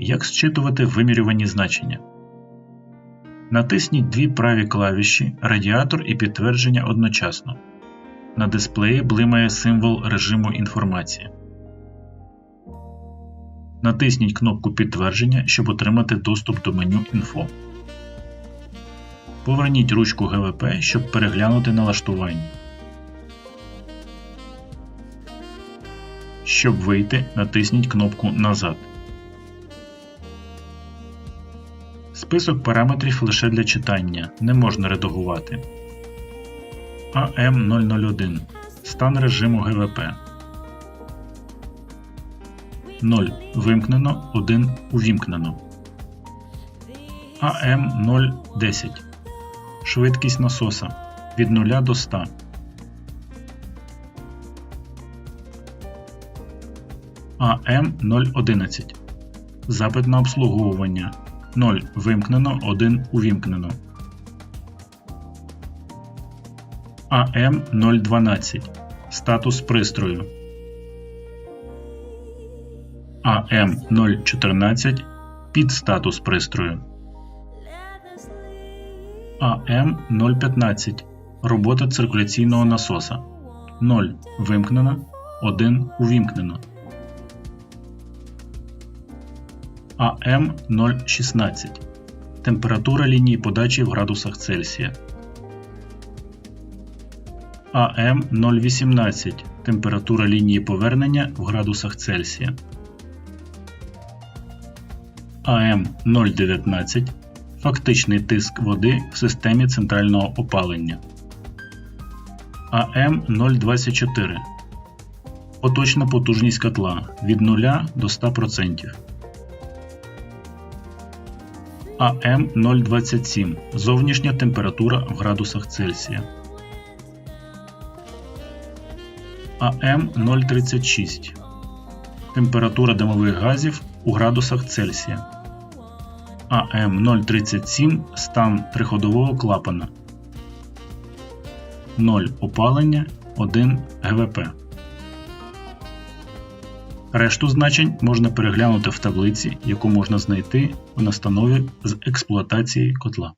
Як зчитувати вимірювані значення? Натисніть дві праві клавіші Радіатор і підтвердження одночасно. На дисплеї блимає символ режиму інформації. Натисніть кнопку Підтвердження, щоб отримати доступ до меню Інфо. Поверніть ручку ГВП, щоб переглянути налаштування. Щоб вийти, натисніть кнопку Назад. Список параметрів лише для читання, не можна редагувати. АМ001. Стан режиму ГВП. 0 вимкнено, 1 увімкнено. АМ010 Швидкість насоса. Від 0 до 100. АМ011 Запит на обслуговування 0 вимкнено, 1 увімкнено. АМ012 Статус пристрою. АМ014 Підстатус пристрою. АМ015 Робота циркуляційного насоса. 0 вимкнено, 1 увімкнено. АМ016 Температура лінії подачі в градусах Цельсія. АМ018 Температура лінії повернення в градусах Цельсія. АМ019 Фактичний тиск води в системі центрального опалення. АМ024 Поточна потужність котла від 0 до 100%. АМ027 Зовнішня температура в градусах Цельсія. АМ036 Температура димових газів у градусах Цельсія. АМ037 Стан триходового клапана. 0 опалення 1 ГВП. Решту значень можна переглянути в таблиці, яку можна знайти в настанові з експлуатації котла.